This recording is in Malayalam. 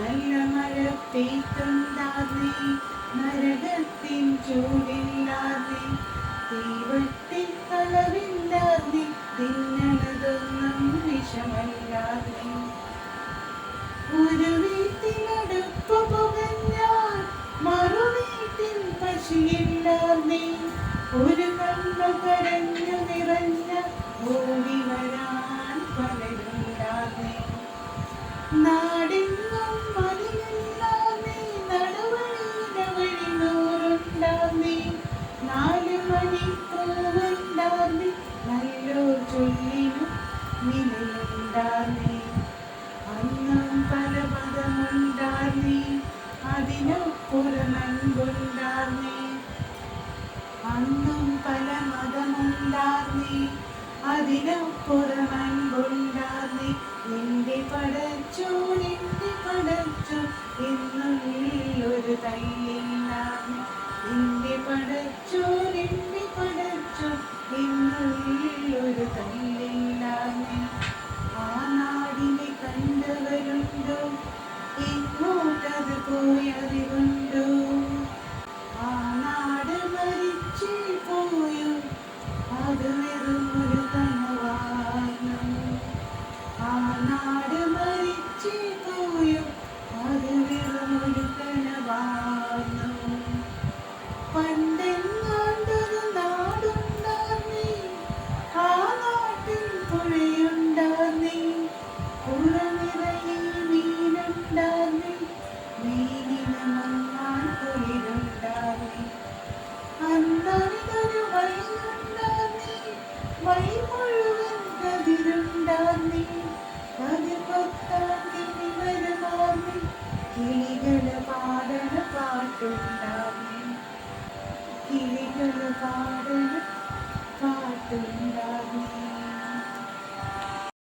നല്ല മഴ പെയ്ത്തുണ്ടാർന്നേ നരകത്തിൻ ചൂടില്ലാർന്നേ തീവട്ടിൽ കളവില്ലാർന്നേ തിന്നണതൊന്നും വിഷമല്ലാർന്നേ ഒരു വീട്ടിനടുപ്പ് പുകഞ്ഞാൽ മറു വീട്ടിൽ പശിയില്ലാർന്നേ ഒരു കണ്ണു കരഞ്ഞു നിറഞ്ഞ ഓടി വരാൻ പലരുണ്ടാർന്നേ നാടെങ്ങും അതിനൊപ്പുറമൻപുണ്ടാർന്നേ അന്നും പല മതമുണ്ടാർന്നേ. അതിനപ്പുറമൻപുണ്ടാർന്നേ നിന്റെ പടച്ചു നിന്റെ പടച്ചു ആട് മരിച്ചു അത് വെറുമൊരു ஒரு பாடல். பாட்டுண்டாகும்